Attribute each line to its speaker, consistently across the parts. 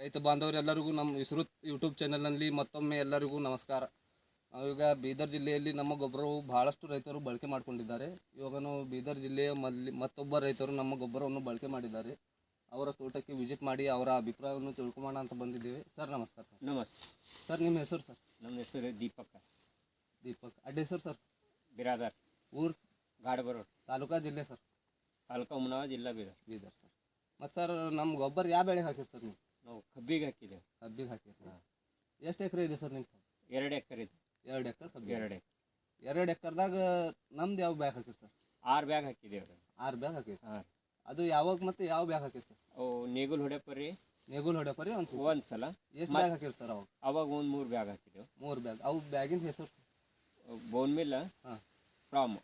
Speaker 1: ರೈತ ಬಾಂಧವರೆಲ್ಲರಿಗೂ ನಮ್ಮ ವಿಸ್ತೃತ ಯೂಟ್ಯೂಬ್ ಚಾನೆಲ್ನಲ್ಲಿ ಮತ್ತೊಮ್ಮೆ ಎಲ್ಲರಿಗೂ ನಮಸ್ಕಾರ ನಾವೀಗ ಬೀದರ್ ಜಿಲ್ಲೆಯಲ್ಲಿ ನಮ್ಮ ಗೊಬ್ಬರವು ಭಾಳಷ್ಟು ರೈತರು ಬಳಕೆ ಮಾಡಿಕೊಂಡಿದ್ದಾರೆ ಇವಾಗ ನಾವು ಬೀದರ್ ಜಿಲ್ಲೆಯ ಮಲ್ಲಿ ಮತ್ತೊಬ್ಬ ರೈತರು ನಮ್ಮ ಗೊಬ್ಬರವನ್ನು ಬಳಕೆ ಮಾಡಿದ್ದಾರೆ ಅವರ ತೋಟಕ್ಕೆ ವಿಸಿಟ್ ಮಾಡಿ ಅವರ ಅಭಿಪ್ರಾಯವನ್ನು ತಿಳ್ಕೊಳ್ಳೋಣ ಅಂತ ಬಂದಿದ್ದೀವಿ ಸರ್ ನಮಸ್ಕಾರ ಸರ್ ನಮಸ್ತೆ ಸರ್ ನಿಮ್ಮ ಹೆಸರು ಸರ್
Speaker 2: ನಮ್ಮ ಹೆಸರು ದೀಪಕ್
Speaker 1: ದೀಪಕ್ ಅಡ್ಡ ಹೆಸರು ಸರ್ ಬಿರಾದರ್ ಊರು ಗಾಡಬ ತಾಲೂಕಾ ಜಿಲ್ಲೆ ಸರ್
Speaker 2: ತಾಲೂಕಾ ಉಮನಾವ ಜಿಲ್ಲಾ ಬೀದರ್
Speaker 1: ಬೀದರ್ ಸರ್ ಮತ್ತು ಸರ್ ನಮ್ಮ ಗೊಬ್ಬರ ಯಾವ ಬೆಳೆ ಹಾಕಿರಿ ಸರ್ ನೀವು
Speaker 2: ನಾವು ಕಬ್ಬಿಗೆ ಹಾಕಿದ್ದೇವೆ
Speaker 1: ಕಬ್ಬಿಗೆ ಹಾಂ ಎಷ್ಟು ಎಕರೆ ಇದೆ ಸರ್ ನಿಮ್ಗೆ
Speaker 2: ಎರಡು ಎಕರೆ ಇದೆ
Speaker 1: ಎರಡು ಎಕರೆ ಕಬ್ಬಿ ಎರಡು ಎಕರೆ ಎರಡು ಎಕರ್ದಾಗ ನಮ್ದು ಯಾವ ಬ್ಯಾಗ್ ಹಾಕಿರಿ ಸರ್
Speaker 2: ಆರು ಬ್ಯಾಗ್ ಹಾಕಿದ್ದೇವೆ
Speaker 1: ಆರು ಬ್ಯಾಗ್ ಹಾಕಿರಿ ಹಾಂ ಅದು ಯಾವಾಗ ಮತ್ತೆ ಯಾವ ಬ್ಯಾಗ್ ಹಾಕಿರಿ ಸರ್
Speaker 2: ಓ ನೇಗುಲ್ ಹೊಡೆಪರಿ ನೇಗುಲ್ ಹೊಡೆಪರಿ ಒಂದು ಒಂದು ಸಲ
Speaker 1: ಎಷ್ಟು ಬ್ಯಾಗ್ ಹಾಕಿರಿ ಸರ್ ಅವಾಗ ಅವಾಗ ಒಂದು ಮೂರು ಬ್ಯಾಗ್ ಹಾಕಿದ್ದೇವೆ ಮೂರು ಬ್ಯಾಗ್ ಅವು ಬ್ಯಾಗಿಂದು ಹೆಸರು
Speaker 2: ಬೋನ್ ಮಿಲ್ ಹಾಂ ಪ್ರಾಮ್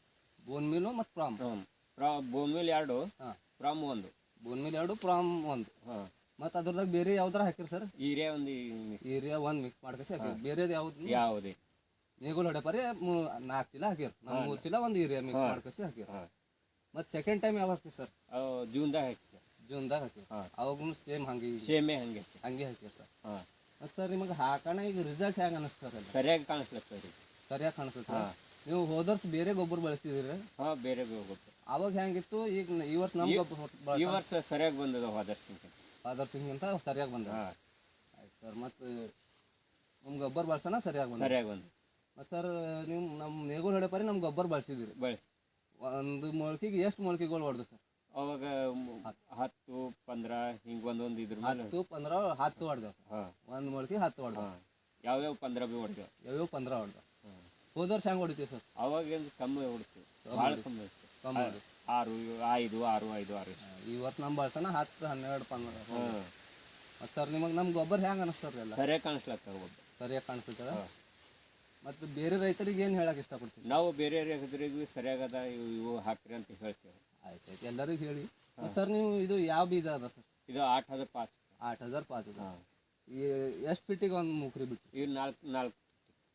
Speaker 1: ಬೋನ್ ಮಿಲ್ಲು ಮತ್ತು ಪ್ರಾಮ್
Speaker 2: ಪ್ರಾಮ್ ಪ್ರಾ ಬೋನ್ ಮಿಲ್ ಎರಡು ಹಾಂ ಪ್ರಾಮ್ ಒಂದು
Speaker 1: ಬೋನ್ ಮಿಲ್ ಎರಡು ಪ್ರಾಮ್ ಒಂದು ಹಾಂ ಮತ್ತು ಅದ್ರದಾಗ ಬೇರೆ ಯಾವ್ದಾರ ಹಾಕಿರಿ ಸರ್ ಏರಿಯಾ ಒಂದು ಏರಿಯಾ ಒಂದು ಮಿಕ್ಸ್ ಮಾಡ್ಕಸಿ ಬೇರೆ ಬೇರೆದು ಯಾವ್ದು ಯಾವುದೇ ನೀಗುಲ್ ಹೊಡೆಪರಿ ನಾಲ್ಕು ಚೀಲ ಹಾಕಿರಿ ನಾವು ಮೂರು ಚೀಲ ಒಂದು ಏರಿಯಾ ಮಿಕ್ಸ್ ಮಾಡ್ಕಸಿ ಹಾಕಿರ್ ಮತ್ತೆ ಸೆಕೆಂಡ್ ಟೈಮ್ ಯಾವ ಹಾಕಿರಿ ಸರ್
Speaker 2: ಜೂನ್ದಾಗ ಹಾಕಿರಿ
Speaker 1: ಜೂನ್ದಾಗ ಹಾಕಿರಿ ಅವಾಗೂ ಸೇಮ್ ಹಂಗೆ ಸೇಮ್ ಹಂಗೆ ಹಂಗೆ ಹಾಕಿರಿ ಸರ್ ಹಾಂ ಸರ್ ನಿಮಗೆ ಹಾಕೋಣ ಈಗ ರಿಸಲ್ಟ್ ಹೆಂಗ್ ಅನಿಸ್ತದೆ
Speaker 2: ಸರಿಯಾಗಿ ಕಾಣಿಸ್ಲತ್ತದ
Speaker 1: ಸರಿಯಾಗಿ ಕಾಣಿಸ್ತದೆ ನೀವು ಹೋದರ್ಸ್ ಬೇರೆ ಗೊಬ್ಬರ ಬಳಸ್ತಿದ್ದೀರಿ
Speaker 2: ಹಾಂ ಬೇರೆ ಗೊಬ್ಬರ
Speaker 1: ಅವಾಗ ಹೆಂಗಿತ್ತು ಈಗ ಈ ವರ್ಷ ನಮ್ಮ
Speaker 2: ಗೊಬ್ಬರ ಈ ವರ್ಷ ಸರಿಯಾಗಿ ಬಂದದ ಹೋದರ್ಸ್
Speaker 1: ಫಾದರ್ ಸಿಂಗ್ ಅಂತ ಸರಿಯಾಗಿ ಬಂದ ಆಯ್ತು ಸರ್ ಮತ್ತು ನಿಮ್ಮ ಗೊಬ್ಬರ ಬಳಸೋಣ ಸರಿಯಾಗಿ ಬಂದ ಸರಿಯಾಗಿ ಬಂದು ಮತ್ತು ಸರ್ ನಿಮ್ಮ ನಮ್ಮ ಮೇಗೋಳು ಹೊಡೆ ಪರಿ ನಮ್ಮ ಗೊಬ್ಬರ ಬಳಸಿದಿರಿ ಬಳಸಿ ಒಂದು ಮೊಳಕೆಗೆ ಎಷ್ಟು ಮೊಳಕೆಗಳು ಹೊಡೆದು ಸರ್
Speaker 2: ಅವಾಗ ಹತ್ತು ಪಂದ್ರ ಹಿಂಗೆ ಒಂದೊಂದು ಇದ್ರ
Speaker 1: ಹತ್ತು ಪಂದ್ರ ಹತ್ತು ಹೊಡೆದ ಹಾಂ ಒಂದು ಮೊಳಕೆ ಹತ್ತು ಹೊಡೆದ
Speaker 2: ಯಾವ್ಯಾವ ಪಂದ್ರ ಬಿ ಹೊಡೆದ
Speaker 1: ಯಾವ್ಯಾವ ಪಂದ್ರ ಹೊಡೆದ ಹೋದ ವರ್ಷ ಹೆಂಗೆ ಹೊಡಿತೀವಿ ಸರ್
Speaker 2: ಅವಾಗ ಕಮ್ಮಿ ಹೊಡಿತೀವಿ ಭಾಳ ಕಮ್ಮಿ ಕಮ್ಮಿ ಆರು ಐದು ಆರು ಐದು ಆರು
Speaker 1: ಇವತ್ತು ನಮ್ಮ ಬಳಸನ ಹತ್ತು ಹನ್ನೆರಡು ಪಂದ್ರ ಮತ್ತು ಸರ್ ನಿಮಗೆ ನಮ್ಮ ಗೊಬ್ಬರ ಹೆಂಗೆ ಅನಿಸ್ತದೆ
Speaker 2: ಎಲ್ಲ ಸರಿಯಾಗಿ ಕಾಣಿಸ್ಲಾಗ್ತದೆ ಗೊಬ್ಬರ
Speaker 1: ಸರಿಯಾಗಿ ಕಾಣಿಸ್ತದ ಮತ್ತು ಬೇರೆ ರೈತರಿಗೆ ಏನು ಹೇಳಕ್ಕೆ ಇಷ್ಟಪಡ್ತೀವಿ
Speaker 2: ನಾವು ಬೇರೆ ರೈತರಿಗೂ ಸರಿಯಾಗದ ಇವು ಇವು ಹಾಕ್ರಿ ಅಂತ ಹೇಳ್ತೇವೆ
Speaker 1: ಆಯ್ತು ಆಯ್ತು ಎಲ್ಲರಿಗೂ ಹೇಳಿ ಸರ್ ನೀವು ಇದು ಯಾವ ಬೀಜ ಅದ ಸರ್
Speaker 2: ಇದು ಆಟ್ ಹಜಾರ್ ಪಾಚ್
Speaker 1: ಆಟ್ ಹಜಾರ್ ಪಾಚ್ ಅದ ಎಷ್ಟು ಫಿಟ್ಟಿಗೆ ಒಂದು ಮುಖ್ರಿ ಬಿಟ್ಟು
Speaker 2: ಇವು ನಾಲ್ಕು ನಾಲ್ಕು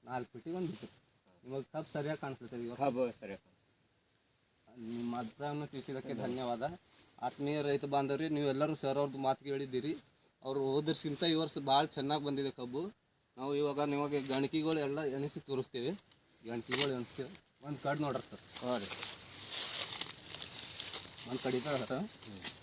Speaker 1: ನಾಲ್ಕು ಫಿಟ್ಟಿಗೆ ಒಂದು ಬಿಟ್ಟು ನಿಮಗೆ ಕಬ್ ಸರಿಯಾಗಿ ಕಾಣಿಸ್ತದೆ
Speaker 2: ಕಬ್ ಸರಿಯಾಗಿ
Speaker 1: ನಿಮ್ಮ ಅಭಿಪ್ರಾಯವನ್ನು ತಿಳಿಸಿದ್ದಕ್ಕೆ ಧನ್ಯವಾದ ಆತ್ಮೀಯ ರೈತ ಬಾಂಧವ್ರಿ ನೀವೆಲ್ಲರೂ ಸರ್ ಅವ್ರದ್ದು ಮಾತು ಕೇಳಿದ್ದೀರಿ ಅವರು ಹೋದರ್ಸಿಂತ ಈ ವರ್ಷ ಭಾಳ ಚೆನ್ನಾಗಿ ಬಂದಿದೆ ಕಬ್ಬು ನಾವು ಇವಾಗ ನಿಮಗೆ ಗಣಕಿಗಳು ಎಲ್ಲ ಎಣಿಸಿ ತೋರಿಸ್ತೀವಿ ಗಣಕಿಗಳು ಎಣಿಸ್ತೀವಿ ಒಂದು ಕಡೆ ನೋಡ್ರಿ ಸರ್ ಹಾಂ ರೀ ಒಂದು ಕಡಿತ ಸರ್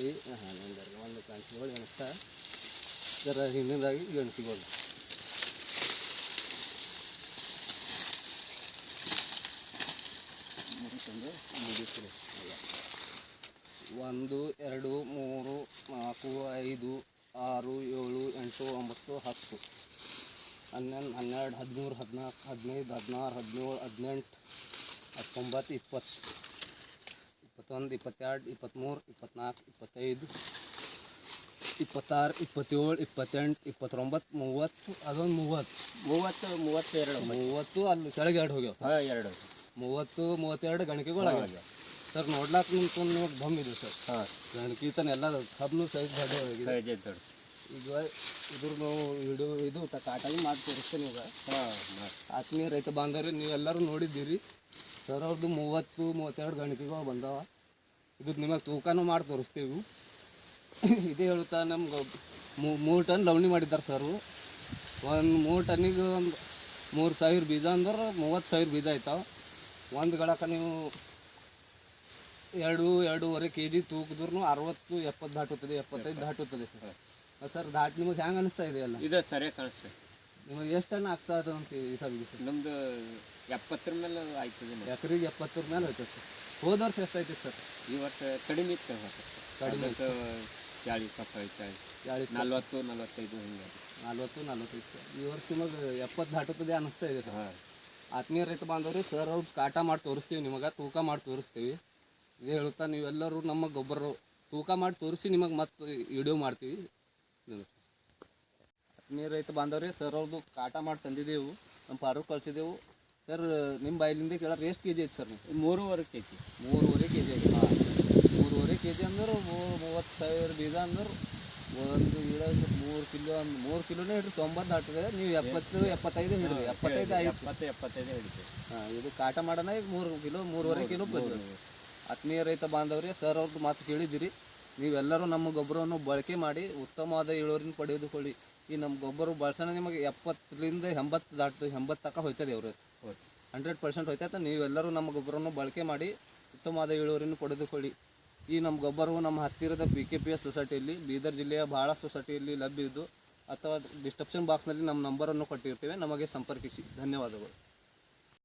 Speaker 1: ಇಲ್ಲಿ ಹಾಂ ಒಂದು ಒಂದು ಕಾಣಿಸ್ಕೊಳ್ಳಿ ಅನಿಸ್ತಾ ಜರ ಹಿಂದಿನದಾಗಿ ಒಂದು ಎರಡು ಮೂರು ನಾಲ್ಕು ಐದು ಆರು ಏಳು ಎಂಟು ಒಂಬತ್ತು ಹತ್ತು ಹನ್ನೊಂದು ಹನ್ನೆರಡು ಹದಿಮೂರು ಹದಿನಾಲ್ಕು ಹದಿನೈದು ಹದಿನಾರು ಹದಿನೇಳು ಹದಿನೆಂಟು ಹತ್ತೊಂಬತ್ತು ಇಪ್ಪತ್ತು ಇಪ್ಪತ್ತೊಂದು ಇಪ್ಪತ್ತೆರಡು ಇಪ್ಪತ್ತ್ಮೂರು ಇಪ್ಪತ್ತ್ನಾಲ್ಕು ಇಪ್ಪತ್ತೈದು ಇಪ್ಪತ್ತಾರು ಇಪ್ಪತ್ತೇಳು ಇಪ್ಪತ್ತೆಂಟು ಇಪ್ಪತ್ತೊಂಬತ್ತು ಮೂವತ್ತು ಅದೊಂದು ಮೂವತ್ತು ಮೂವತ್ತು ಮೂವತ್ತೆರಡು ಮೂವತ್ತು ಅಲ್ಲಿ ಕೆಳಗೆ ಎರಡು ಹೋಗ್ಯಾವ ಎರಡು ಮೂವತ್ತು ಮೂವತ್ತೆರಡು ಗಣಕಿಗಳು ಆಗ್ಯಾವ ಸರ್ ನೋಡ್ಲಾಕ್ ನಿಂತು ನೋಡಿ ಬಮ್ ಸರ್ ಹಾಂ ಗಣಕಿ ತನ ಎಲ್ಲ ಹಬ್ನು ಸೈಜ್ ದೊಡ್ಡ ಹೋಗಿದೆ ಈಗ ಇದ್ರ ನಾವು ಇಡು ಇದು ಕಾಟಾಗಿ ಮಾಡಿ ಈಗ ಹಾಂ ಆತ್ಮೀಯ ರೈತ ಬಾಂಧವ್ರಿ ನೀವೆಲ್ಲರೂ ನೋಡಿದ್ದೀರಿ ಸರ್ ಅವ್ರದ್ದು ಮೂವತ್ತು ಮೂವತ್ತೆರಡು ಗಣಕಿಗಳು ಬಂದಾವ ಇದು ನಿಮಗೆ ತೂಕನೂ ಮಾಡಿ ತೋರಿಸ್ತೇವೆ ಇದೇ ಹೇಳುತ್ತಾ ನಮ್ಗೆ ಮೂರು ಟನ್ ಲವಣಿ ಮಾಡಿದ್ದಾರೆ ಸರ್ ಒಂದು ಮೂರು ಟನ್ನಿಗೆ ಒಂದು ಮೂರು ಸಾವಿರ ಬೀಜ ಅಂದ್ರೆ ಮೂವತ್ತು ಸಾವಿರ ಬೀಜ ಆಯ್ತಾವ ಒಂದು ಗಳಕ್ಕೆ ನೀವು ಎರಡು ಎರಡೂವರೆ ಕೆ ಜಿ ತೂಕದ್ರೂ ಅರವತ್ತು ಎಪ್ಪತ್ತು ದಾಟುತ್ತದೆ ಎಪ್ಪತ್ತೈದು ದಾಟುತ್ತದೆ ಸರ್ ಸರ್ ದಾಟ್ ನಿಮಗೆ ಹೆಂಗೆ ಅನಿಸ್ತಾ ಇದೆಯಲ್ಲ ಇದೆ ಸರಿಯಾಗಿ ಕಾಣಿಸ್ತದೆ ನಿಮಗೆ ಎಷ್ಟು ಟನ್ ಆಗ್ತಾ ಅಂತ ಈ ಸಲ ನಮ್ದು ಎಪ್ಪತ್ತರ ಮೇಲೆ ಆಯ್ತದೆ ಎಕರೆಗೆ ಎಪ್ಪತ್ತರ ಮೇಲೆ ಆಯ್ತದೆ ಸರ್ ಹೋದ ವರ್ಷ ಎಷ್ಟಾಯ್ತು ಸರ್ ಈ ವರ್ಷ ಕಡಿಮೆ ಇತ್ತು ಕಡಿಮೆ ಇತ್ತು ಚಾಳಿಸ್ ಪಪ್ಪಾಯಿ ಚಾಳಿಸ್ ನಲ್ವತ್ತು ನಲ್ವತ್ತೈದು ಹಿಂಗೆ ನಲ್ವತ್ತು ನಲ್ವತ್ತೈದು ಈ ವರ್ಷ ನಿಮಗೆ ಎಪ್ಪತ್ತು ದಾಟುತ್ತದೆ ಅನಿಸ್ತಾ ಇದೆ ಸರ್ ಆತ್ಮೀಯ ರೈತ ಬಾಂಧವ್ರಿ ಸರ್ ಅವ್ರದ್ದು ಕಾಟ ಮಾಡಿ ತೋರಿಸ್ತೀವಿ ನಿಮಗೆ ತೂಕ ಮಾಡಿ ತೋರಿಸ್ತೀವಿ ಇದೇ ಹೇಳುತ್ತಾ ನೀವೆಲ್ಲರೂ ನಮ್ಮ ಗೊಬ್ಬರ ತೂಕ ಮಾಡಿ ತೋರಿಸಿ ನಿಮಗೆ ಮತ್ತೆ ವಿಡಿಯೋ ಮಾಡ್ತೀವಿ ನೀ ರೈತ ಬಾಂಧವ್ರಿ ಸರ್ ಅವ್ರದ್ದು ಕಾಟ ಮಾಡಿ ತಂದಿದ್ದೆವು ನಮ್ಮ ಫಾರ್ಮ್ ಕಳಿಸಿದ್ದೆವು ಸರ್ ನಿಮ್ಮ ಬಾಯಿಲಿಂದ ಕೇಳೋರು ಎಷ್ಟು ಕೆ ಜಿ ಐತೆ ಸರ್ ಮೂರುವರೆ ಕೆ ಜಿ ಮೂರುವರೆ ಕೆ ಜಿ ಐತೆ ಹಾಂ ಮೂರುವರೆ ಕೆ ಜಿ ಅಂದ್ರೆ ಮೂವತ್ತು ಸಾವಿರ ಬೀಜ ಅಂದ್ರೆ ಒಂದು ಇಡೋದು ಮೂರು ಕಿಲೋ ಅಂದ್ರೆ ಮೂರು ಕಿಲೋನೇ ಹಿಡಿದು ತೊಂಬತ್ತು ನಾಟಿದೆ ನೀವು ಎಪ್ಪತ್ತು ಎಪ್ಪತ್ತೈದು ಹಿಡಿದು ಎಪ್ಪತ್ತೈದು ಎಪ್ಪತ್ತು ಎಪ್ಪತ್ತೈದು ಹಿಡಿದ್ರಿ ಹಾಂ ಇದು ಕಾಟ ಮಾಡೋಣ ಈಗ ಮೂರು ಕಿಲೋ ಮೂರುವರೆ ಕಿಲೋ ಬಂದಿದೆ ಆತ್ಮೀಯ ರೈತ ಬಾಂಧವ್ರಿ ಸರ್ ಅವ್ರದ್ದು ಮಾತು ಕೇಳಿದ್ದೀರಿ ನೀವೆಲ್ಲರೂ ನಮ್ಮ ಗೊಬ್ಬರವನ್ನು ಬಳಕೆ ಮಾಡಿ ಉತ್ತಮವಾದ ಇಳುವರಿನ ಪಡೆದುಕೊಳ್ಳಿ ಈ ನಮ್ಮ ಗೊಬ್ಬರ ಬಳಸೋಣ ನಿಮಗೆ ಎಪ್ಪತ್ತರಿಂದ ಎಂಬತ್ತು ದಾಟ್ತು ಎಂಬತ್ತು ತಕ್ಕ ಹೋಯ್ತದೆ ಅವರು ಹಂಡ್ರೆಡ್ ಪರ್ಸೆಂಟ್ ಹೋಯ್ತೈತೆ ನೀವೆಲ್ಲರೂ ನಮ್ಮ ಗೊಬ್ಬರವನ್ನು ಬಳಕೆ ಮಾಡಿ ಉತ್ತಮವಾದ ಇಳುವರಿನ ಪಡೆದುಕೊಳ್ಳಿ ಈ ನಮ್ಮ ಗೊಬ್ಬರವು ನಮ್ಮ ಹತ್ತಿರದ ಪಿ ಕೆ ಪಿ ಎಸ್ ಸೊಸೈಟಿಯಲ್ಲಿ ಬೀದರ್ ಜಿಲ್ಲೆಯ ಭಾಳ ಸೊಸೈಟಿಯಲ್ಲಿ ಲಭ್ಯಿದ್ದು ಅಥವಾ ಡಿಸ್ಕ್ರಿಪ್ಷನ್ ಬಾಕ್ಸ್ನಲ್ಲಿ ನಮ್ಮ ನಂಬರನ್ನು ಕೊಟ್ಟಿರ್ತೇವೆ ನಮಗೆ ಸಂಪರ್ಕಿಸಿ ಧನ್ಯವಾದಗಳು